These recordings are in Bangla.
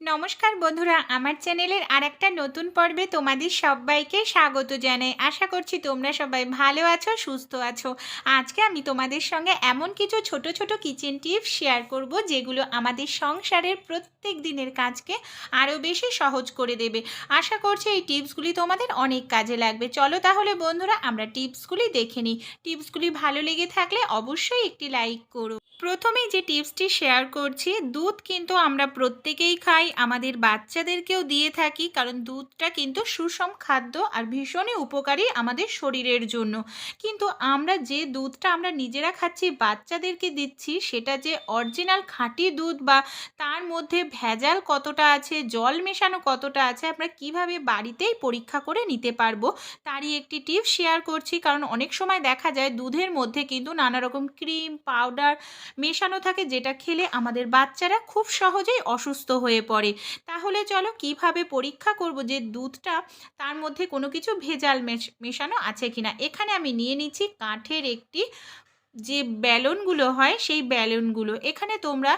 নমস্কার বন্ধুরা, আমার চ্যানেলের আর একটা নতুন পর্বে তোমাদের সবাইকে স্বাগত জানাই। আশা করছি তোমরা সবাই ভালো আছো, সুস্থ আছো। আজকে আমি তোমাদের সঙ্গে এমন কিছু ছোট ছোট কিচেন টিপস শেয়ার করব, যেগুলো আমাদের সংসারের প্রত্যেক দিনের কাজকে আরও বেশি সহজ করে দেবে। আশা করছি এই টিপসগুলি তোমাদের অনেক কাজে লাগবে। চলো তাহলে বন্ধুরা, আমরা টিপসগুলি দেখে নিই। টিপসগুলি ভালো লেগে থাকলে অবশ্যই একটি লাইক করো। প্রথমেই যে টিপসটি শেয়ার করছি, দুধ কিন্তু আমরা প্রত্যেকেই খাই। আমাদের বাচ্চাদেরকেও দিয়ে থাকি, কারণ দুধটা কিন্তু সুষম খাদ্য আর ভীষণই উপকারী আমাদের শরীরের জন্য। কিন্তু আমরা যে দুধটা আমরা নিজেরা খাচ্ছি, বাচ্চাদেরকে দিচ্ছি, সেটা যে অরিজিনাল খাঁটি দুধ বা তার মধ্যে ভেজাল কতটা আছে, জল মেশানো কতটা আছে, আমরা কীভাবে বাড়িতেই পরীক্ষা করে নিতে পারব, তারই একটি টিপস শেয়ার করছি। কারণ অনেক সময় দেখা যায় দুধের মধ্যে কিন্তু নানা রকম ক্রিম, পাউডার মেশানো থাকে, যেটা খেলে আমাদের বাচ্চারা খুব সহজেই অসুস্থ হয়ে পড়ে। তাহলে চলো কীভাবে পরীক্ষা করব যে দুধটা তার মধ্যে কোনো কিছু ভেজাল মেশ- মেশানো আছে কিনা? এখানে আমি নিয়ে নিচ্ছি কাঠের একটি যে ব্যালনগুলো হয় সেই ব্যালনগুলো। এখানে তোমরা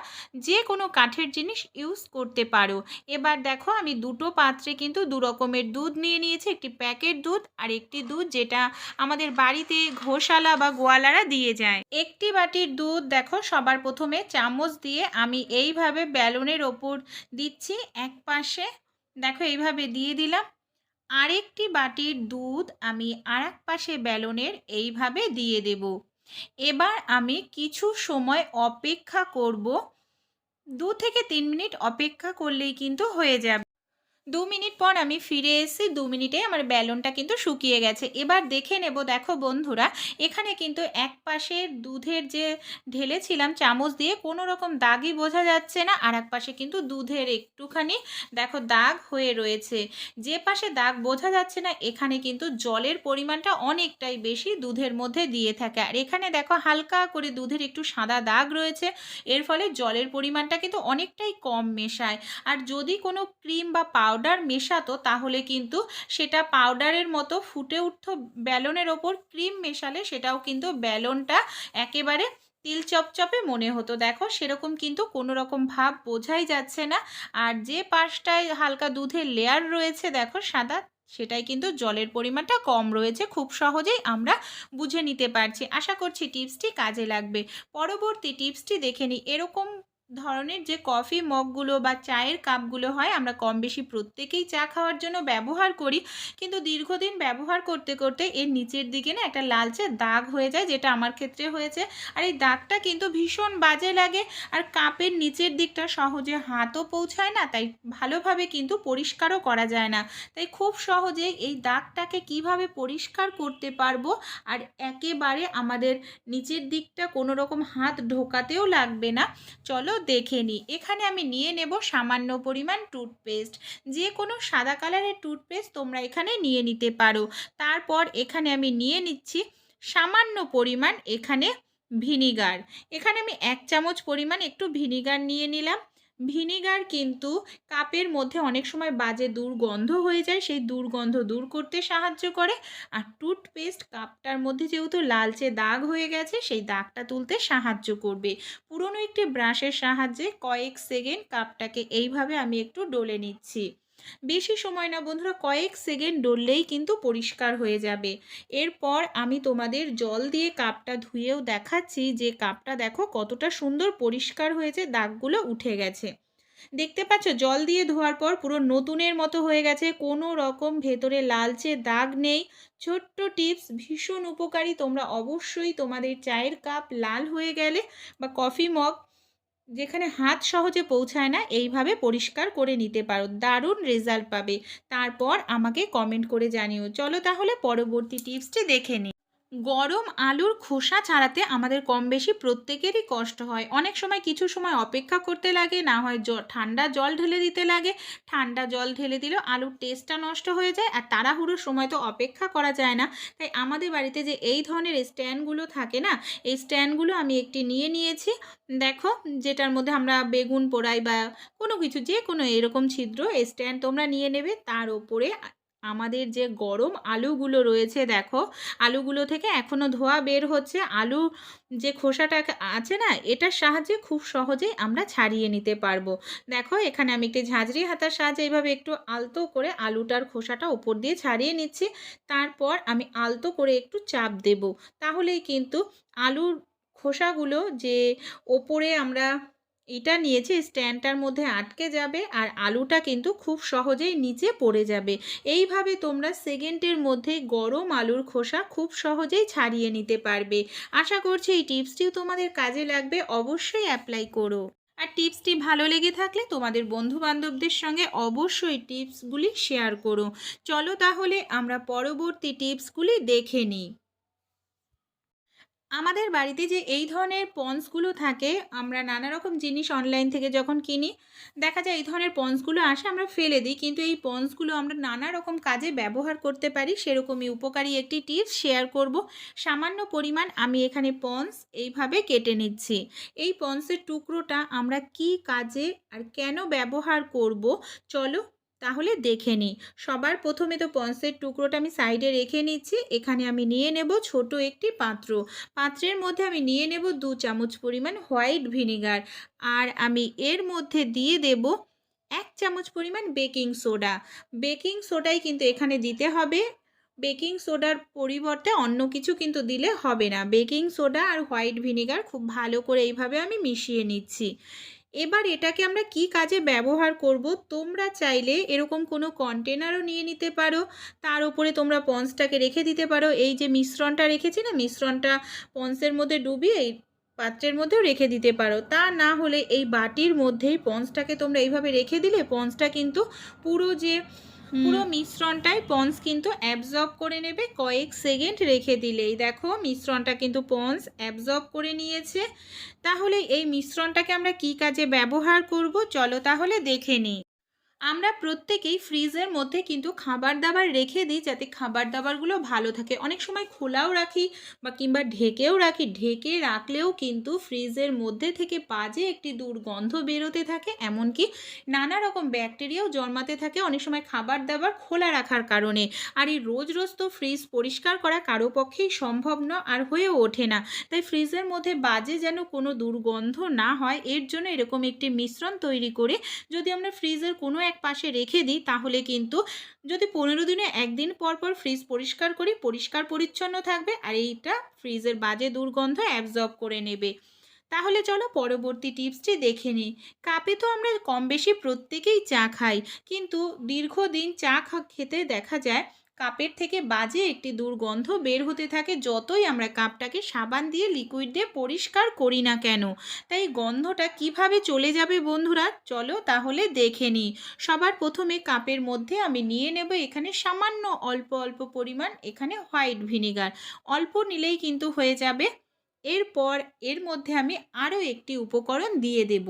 যে কোনো কাঠের জিনিস ইউজ করতে পারো। এবার দেখো আমি দুটো পাত্রে কিন্তু দু রকমের দুধ নিয়ে নিয়েছি। একটি প্যাকেট দুধ আর একটি দুধ যেটা আমাদের বাড়িতে ঘোষালা বা গোয়ালারা দিয়ে যায়। একটি বাটির দুধ দেখো সবার প্রথমে চামচ দিয়ে আমি এইভাবে ব্যালনের ওপর দিচ্ছি এক পাশে। দেখো এইভাবে দিয়ে দিলাম। আরেকটি বাটির দুধ আমি আর পাশে ব্যালনের এইভাবে দিয়ে দেব। এবার আমি কিছু সময় অপেক্ষা করব। দু থেকে তিন মিনিট অপেক্ষা করলেই কিন্তু হয়ে যাবে। দু মিনিট পর আমি ফিরে এসেছি দু মিনিটে আমার ব্যালনটা কিন্তু শুকিয়ে গেছে। এবার দেখে নেব, দেখো বন্ধুরা, এখানে কিন্তু এক পাশে দুধের যে ঢেলেছিলাম চামচ দিয়ে কোনো রকম দাগই বোঝা যাচ্ছে না, আর এক পাশে কিন্তু দুধের একটুখানি, দেখো, দাগ হয়ে রয়েছে। যে পাশে দাগ বোঝা যাচ্ছে না, এখানে কিন্তু জলের পরিমাণটা অনেকটাই বেশি দুধের মধ্যে দিয়ে থাকে। আর এখানে দেখো, হালকা করে দুধের একটু সাদা দাগ রয়েছে, এর ফলে জলের পরিমাণটা কিন্তু অনেকটাই কম মেশায়। আর যদি কোনো ক্রিম বা পাউডার মেশাতো, তাহলে কিন্তু সেটা পাউডারের মতো ফুটে উঠতো ব্যালনের ওপর, ক্রিম মেশালে সেটাও কিন্তু ব্যালনটা একেবারে তিল চপচপে মনে হতো। দেখো, সেরকম কিন্তু কোনো রকম ভাব বোঝাই যাচ্ছে না। আর যে পাশটায় হালকা দুধের লেয়ার রয়েছে, দেখো, সাদা, সেটাই কিন্তু জলের পরিমাণটা কম রয়েছে। খুব সহজেই আমরা বুঝে নিতে পারছি। আশা করছি টিপসটি কাজে লাগবে। পরবর্তী টিপসটি দেখে নিই। এরকম ধরনের যে কফি মগগুলো বা চায়ের কাপগুলো হয়, আমরা কম বেশি প্রত্যেকেই চা খাওয়ার জন্য ব্যবহার করি। কিন্তু দীর্ঘদিন ব্যবহার করতে করতে এর নিচের দিকে না একটা লালচে দাগ হয়ে যায়, যেটা আমার ক্ষেত্রে হয়েছে। আর এই দাগটা কিন্তু ভীষণ বাজে লাগে। আর কাপের নিচের দিকটা সহজে হাতও পৌঁছায় না, তাই ভালোভাবে কিন্তু পরিষ্কারও করা যায় না। তাই খুব সহজে এই দাগটাকে কীভাবে পরিষ্কার করতে পারব, আর একেবারে আমাদের নিচের দিকটা কোনো রকম হাত ঢোকাতেও লাগবে না। চলো দেখে নিই এখানে আমি নিয়ে নেব সামান্য পরিমাণ টুথপেস্ট। যে কোনো সাদা কালারের টুথপেস্ট তোমরা এখানে নিয়ে নিতে পারো। তারপর এখানে আমি নিয়ে নিচ্ছি সামান্য পরিমাণ এখানে ভিনিগার। এখানে আমি এক চামচ পরিমাণ একটু ভিনিগার নিয়ে নিলাম। ভিনিগার কিন্তু কাপের মধ্যে অনেক সময় বাজে দুর্গন্ধ হয়ে যায়, সেই দুর্গন্ধ দূর করতে সাহায্য করে। আর টুথপেস্ট কাপটার মধ্যে যেহেতু লালচে দাগ হয়ে গেছে, সেই দাগটা তুলতে সাহায্য করবে। পুরনো একটি ব্রাশের সাহায্যে কয়েক সেকেন্ড কাপটাকে এইভাবে আমি একটু ডলে নিচ্ছি। বেশি সময় না বন্ধুরা, কয়েক সেকেন্ড ডললেই কিন্তু পরিষ্কার হয়ে যাবে। এরপর আমি তোমাদের জল দিয়ে কাপটা ধুয়েও দেখাচ্ছি যে কাপটা দেখো কতটা সুন্দর পরিষ্কার হয়েছে, দাগগুলো উঠে গেছে। দেখতে পাচ্ছ, জল দিয়ে ধোয়ার পর পুরো নতুনের মতো হয়ে গেছে, কোনো রকম ভেতরে লালচে দাগ নেই। ছোট্ট টিপস, ভীষণ উপকারী, তোমরা অবশ্যই তোমাদের চায়ের কাপ লাল হয়ে গেলে বা কফি মগ যেখানে হাত সহজে পৌঁছায় না, এইভাবে পরিষ্কার করে নিতে পারো। দারুণ রেজাল্ট পাবে। তারপর আমাকে কমেন্ট করে জানিও। চলো তাহলে পরবর্তী টিপসটি দেখে নিই গরম আলুর খোসা ছাড়াতে আমাদের কম বেশি প্রত্যেকেরই কষ্ট হয়। অনেক সময় কিছু সময় অপেক্ষা করতে লাগে, না হয় ঠান্ডা জল ঢেলে দিতে লাগে। ঠান্ডা জল ঢেলে দিলেও আলুর টেস্টটা নষ্ট হয়ে যায় আর তাড়াহুড়োর সময় তো অপেক্ষা করা যায় না। তাই আমাদের বাড়িতে যে এই ধরনের স্ট্যান্ডগুলো থাকে না, এই স্ট্যান্ডগুলো আমি একটি নিয়ে নিয়েছি। দেখো, যেটার মধ্যে আমরা বেগুন পোড়াই বা কোনো কিছু যে কোনো এরকম ছিদ্র স্ট্যান্ড তোমরা নিয়ে নেবে। তার ওপরে আমাদের যে গরম আলুগুলো রয়েছে দেখো, আলুগুলো থেকে এখনও ধোয়া বের হচ্ছে। আলু যে খোসাটা আছে না, এটার সাহায্যে খুব সহজেই আমরা ছাড়িয়ে নিতে পারব। দেখো, এখানে আমি একটি ঝাঁঝরি হাতার সাহায্যে এইভাবে একটু আলতো করে আলুটার খোসাটা ওপর দিয়ে ছাড়িয়ে নিচ্ছি। তারপর আমি আলতো করে একটু চাপ দেব। তাহলেই কিন্তু আলুর খোসাগুলো যে ওপরে আমরা এটা নিয়েছে স্ট্যান্ডটার মধ্যে আটকে যাবে আর আলুটা কিন্তু খুব সহজেই নিচে পড়ে যাবে। এইভাবে তোমরা সেকেন্ডের মধ্যে গরম আলুর খোসা খুব সহজেই ছাড়িয়ে নিতে পারবে। আশা করছি এই টিপসটিও তোমাদের কাজে লাগবে, অবশ্যই অ্যাপ্লাই করো। আর টিপসটি ভালো লেগে থাকলে তোমাদের বন্ধু বান্ধবদের সঙ্গে অবশ্যই টিপসগুলি শেয়ার করো। চলো তাহলে আমরা পরবর্তী টিপসগুলি দেখে নিই। আমাদের বাড়িতে যে এই ধরনের পন্সগুলো থাকে, আমরা নানা রকম জিনিস অনলাইন থেকে যখন কিনি, দেখা যায় এই ধরনের পন্সগুলো আসে, আমরা ফেলে দিই। কিন্তু এই পন্সগুলো আমরা নানা রকম কাজে ব্যবহার করতে পারি। সেরকমই উপকারী একটি টিপস শেয়ার করব। সামান্য পরিমাণ আমি এখানে পন্স এইভাবে কেটে নিচ্ছি। এই পন্সের টুকরোটা আমরা কি কাজে আর কেন ব্যবহার করব? চলো তাহলে দেখে নিই। সবার প্রথমে তো পন্সের টুকরোটা আমি সাইডে রেখে নিচ্ছি, এখানে আমি নিয়ে নেব ছোট একটি পাত্র। পাত্রের মধ্যে আমি নিয়ে নেব দু চামচ পরিমাণ হোয়াইট ভিনিগার আর আমি এর মধ্যে দিয়ে দেব এক চামচ পরিমাণ বেকিং সোডা। বেকিং সোডাই কিন্তু এখানে দিতে হবে। বেকিং সোডার পরিবর্তে অন্য কিছু কিন্তু দিলে হবে না। বেকিং সোডা আর হোয়াইট ভিনিগার খুব ভালো করে এইভাবে আমি মিশিয়ে নিচ্ছি। এবার এটাকে আমরা কি কাজে ব্যবহার করব? তোমরা চাইলে এরকম কোনো কন্টেনারও নিয়ে নিতে পারো। তার উপরে তোমরা পন্সটাকে রেখে দিতে পারো। এই যে মিশ্রণটা রেখেছি না, মিশ্রণটা পন্সের মধ্যে ডুবিয়ে পাত্রের মধ্যেও রেখে দিতে পারো। তা না হলে এই বাটির মধ্যেই পন্সটাকে তোমরা এইভাবে রেখে দিলে পন্সটা কিন্তু পুরো যে পুরো মিশ্রণটাই পন্স কিন্তু অ্যাবজর্ব করে নেবে। কয়েক সেকেন্ড রেখে দিলেই। দেখো, মিশ্রণটা কিন্তু পন্স অ্যাবজর্ব করে নিয়েছে। তাহলে এই মিশ্রণটাকে আমরা কি কাজে ব্যবহার করব? চলো তাহলে দেখে নিই। আমরা প্রত্যেকেই ফ্রিজের মধ্যে কিন্তু খাবার দাবার রেখে দিই যাতে খাবার দাবারগুলো ভালো থাকে। অনেক সময় খোলাও রাখি বা কিংবা ঢেকেও রাখি। ঢেকে রাখলেও কিন্তু ফ্রিজের মধ্যে থেকে বাজে একটি দুর্গন্ধ বেরোতে থাকে। এমনকি নানা রকম ব্যাকটেরিয়াও জন্মাতে থাকে অনেক সময় খাবার দাবার খোলা রাখার কারণে। আর এই রোজ রোজ তো ফ্রিজ পরিষ্কার করা কারও পক্ষেই সম্ভব না আর হয়েও ওঠে না। তাই ফ্রিজের মধ্যে বাজে যেন কোনো দুর্গন্ধ না হয়, এর জন্য এরকম একটি মিশ্রণ তৈরি করে যদি আমরা ফ্রিজের কোনো এক পাশে রেখে দিই, তাহলে কিন্তু যদি পনেরো দিনে একদিন পর পর ফ্রিজ পরিষ্কার করি, পরিষ্কার পরিচ্ছন্ন থাকবে আর এইটা ফ্রিজের বাজে দুর্গন্ধ অ্যাবজর্ব করে নেবে। তাহলে চলো পরবর্তী টিপসটি দেখে নিই। কাপে তো আমরা কম বেশি প্রত্যেকেই চা খাই, কিন্তু দীর্ঘদিন চা খেতে দেখা যায় কাপের থেকে বাজে একটি দুর্গন্ধ বের হতে থাকে যতই আমরা কাপটাকে সাবান দিয়ে লিকুইড দিয়ে পরিষ্কার করি না কেন। তাই গন্ধটা কীভাবে চলে যাবে বন্ধুরা? চলো তাহলে দেখে নিই। সবার প্রথমে কাপের মধ্যে আমি নিয়ে নেব এখানে সামান্য অল্প অল্প পরিমাণ এখানে হোয়াইট ভিনিগার। অল্প নিলেই কিন্তু হয়ে যাবে। এরপর এর মধ্যে আমি আরও একটি উপকরণ দিয়ে দেব।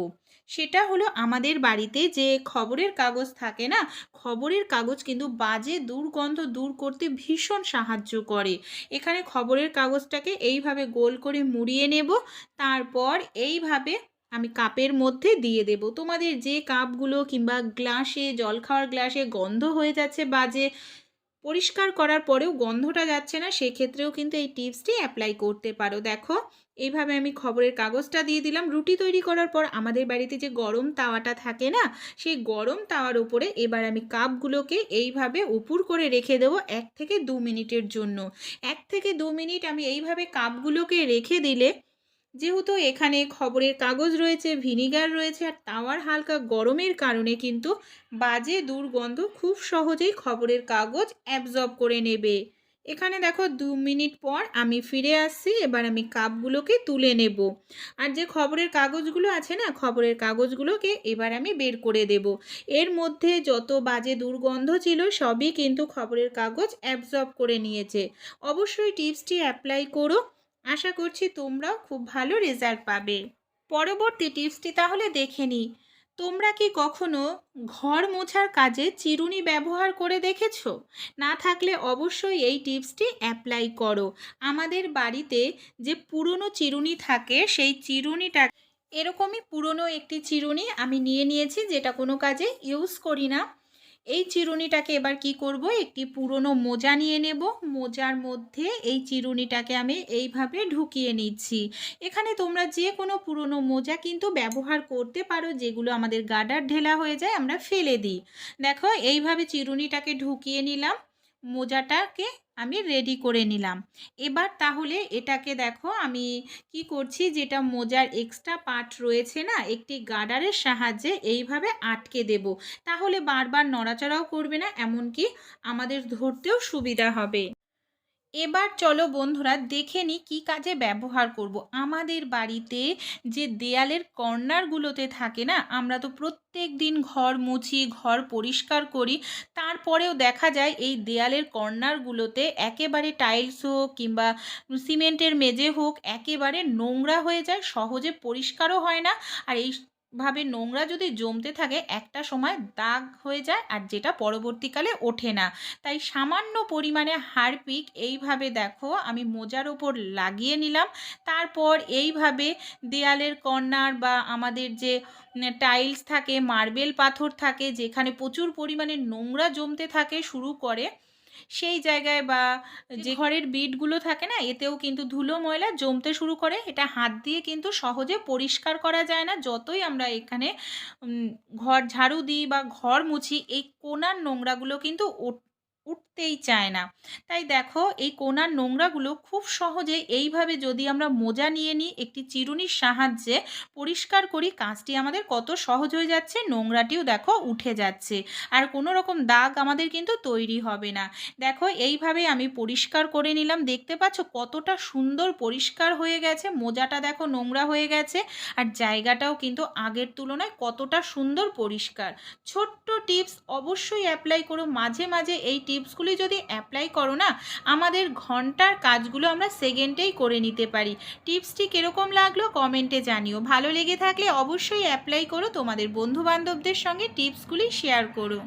সেটা হলো আমাদের বাড়িতে যে খবরের কাগজ থাকে না, খবরের কাগজ কিন্তু বাজে দুর্গন্ধ দূর করতে ভীষণ সাহায্য করে। এখানে খবরের কাগজটাকে এইভাবে গোল করে মুড়িয়ে নেব, তারপর এইভাবে আমি কাপের মধ্যে দিয়ে দেব। তোমাদের যে কাপগুলো কিংবা গ্লাসে জল খাওয়ার গ্লাসে গন্ধ হয়ে যাচ্ছে বাজে পরিষ্কার করার পরেও গন্ধটা যাচ্ছে না, সেক্ষেত্রেও কিন্তু এই টিপসটি অ্যাপ্লাই করতে পারো। দেখো এইভাবে আমি খবরের কাগজটা দিয়ে দিলাম। রুটি তৈরি করার পর আমাদের বাড়িতে যে গরম তাওয়াটা থাকে না, সেই গরম তাওয়ার উপরে এবার আমি কাপগুলোকে এইভাবে উপুর করে রেখে দেবো এক থেকে দু মিনিটের জন্য। এক থেকে দু মিনিট আমি এইভাবে কাপগুলোকে রেখে দিলে যেহেতু এখানে খবরের কাগজ রয়েছে, ভিনিগার রয়েছে আর তাওয়ার হালকা গরমের কারণে কিন্তু বাজে দুর্গন্ধ খুব সহজেই খবরের কাগজ অ্যাবজর্ব করে নেবে। এখানে দেখো দু মিনিট পর আমি ফিরে আসছি, এবার আমি কাপগুলোকে তুলে নেব। আর যে খবরের কাগজগুলো আছে না, খবরের কাগজগুলোকে এবার আমি বের করে দেব। এর মধ্যে যত বাজে দুর্গন্ধ ছিল সবই কিন্তু খবরের কাগজ অ্যাবজর্ব করে নিয়েছে। অবশ্যই টিপসটি অ্যাপ্লাই করো। আশা করছি তোমরাও খুব ভালো রেজাল্ট পাবে। পরবর্তী টিপসটি তাহলে দেখে নিই তোমরা কি কখনো ঘর মোছার কাজে চিরুনি ব্যবহার করে দেখেছ? না থাকলে অবশ্যই এই টিপসটি অ্যাপ্লাই করো। আমাদের বাড়িতে যে পুরনো চিরুনি থাকে, সেই চিরুনিটা এরকমই পুরনো একটি চিরুনি আমি নিয়ে নিয়েছি, যেটা কোনো কাজে ইউজ করি না। এই চিরুনিটাকে এবার কি করব? একটি পুরনো মোজা নিয়ে নেব। মোজার মধ্যে এই চিরুনিটাকে আমি এইভাবে ঢুকিয়ে নিচ্ছি। এখানে তোমরা যে কোনো পুরনো মোজা কিন্তু ব্যবহার করতে পারো, যেগুলো আমাদের গাডার ঢেলা হয়ে যায়, আমরা ফেলে দিই। দেখো, এইভাবে চিরুনিটাকে ঢুকিয়ে নিলাম। মোজাটাকে আমি রেডি করে নিলাম। এবার তাহলে এটাকে দেখো, আমি কি করছি, যেটা মোজার এক্সট্রা পার্ট রয়েছে না, একটি গার্ডারের সাহায্যে এইভাবে আটকে দেব। তাহলে বারবার নড়াচড়াও করবে না, এমনকি আমাদের ধরতেও সুবিধা হবে। এবার চলো বন্ধুরা দেখে নিই কী কাজে ব্যবহার করব। আমাদের বাড়িতে যে দেয়ালের কর্নারগুলোতে থাকে না, আমরা তো প্রত্যেক দিন ঘর মুছি, ঘর পরিষ্কার করি। তারপরেও দেখা যায় এই দেয়ালের কর্নারগুলোতে একেবারে টাইলস হোক কিংবা সিমেন্টের মেঝে হোক, একেবারে নোংরা হয়ে যায়, সহজে পরিষ্কারও হয় না। আর এই ভাবে নোংরা যদি জমতে থাকে, একটা সময় দাগ হয়ে যায় আর যেটা পরবর্তীকালে ওঠে না। তাই সামান্য পরিমাণে হারপিক এইভাবে দেখো, আমি মোজার ওপর লাগিয়ে নিলাম। তারপর এইভাবে দেয়ালের কর্নার বা আমাদের যে টাইলস থাকে, মার্বেল পাথর থাকে, যেখানে প্রচুর পরিমাণে নোংরা জমতে থাকে, শুরু করে সেই জায়গায় বা যে ঘরের বিটগুলো থাকে না এতেও কিন্তু ধুলো ময়লা জমতে শুরু করে। এটা হাত দিয়ে কিন্তু সহজে পরিষ্কার করা যায় না। যতই আমরা এখানে ঘর ঝাড়ু দিই বা ঘর মুছি এই কোনার নোংরাগুলো কিন্তু উঠতেই চায় না। তাই দেখো, এই কোনার নোংরাগুলো খুব সহজে এইভাবে যদি আমরা মোজা নিয়ে নিই, একটি চিরুনির সাহায্যে পরিষ্কার করি কাজটি আমাদের কত সহজ হয়ে যাচ্ছে, নোংরাটিও দেখো উঠে যাচ্ছে। আর কোনো রকম দাগ আমাদের কিন্তু তৈরি হবে না। দেখো, এইভাবে আমি পরিষ্কার করে নিলাম, দেখতে পাচ্ছ কতটা সুন্দর পরিষ্কার হয়ে গেছে, মোজাটা দেখো নোংরা হয়ে গেছে, আর জায়গাটাও কিন্তু আগের তুলনায় কতটা সুন্দর পরিষ্কার। ছোট্ট টিপস অবশ্যই অ্যাপ্লাই করো, মাঝে মাঝে এই টিপসগুলি যদি অ্যাপ্লাই করো না, আমাদের ঘণ্টার কাজগুলো আমরা সেকেন্ডেই করে নিতে পারি। টিপসটি কীরকম লাগল কমেন্টে জানিও। ভালো লেগে থাকলে অবশ্যই অ্যাপ্লাই করো। তোমাদের বন্ধু বান্ধবদের সঙ্গে টিপসগুলি শেয়ার করো।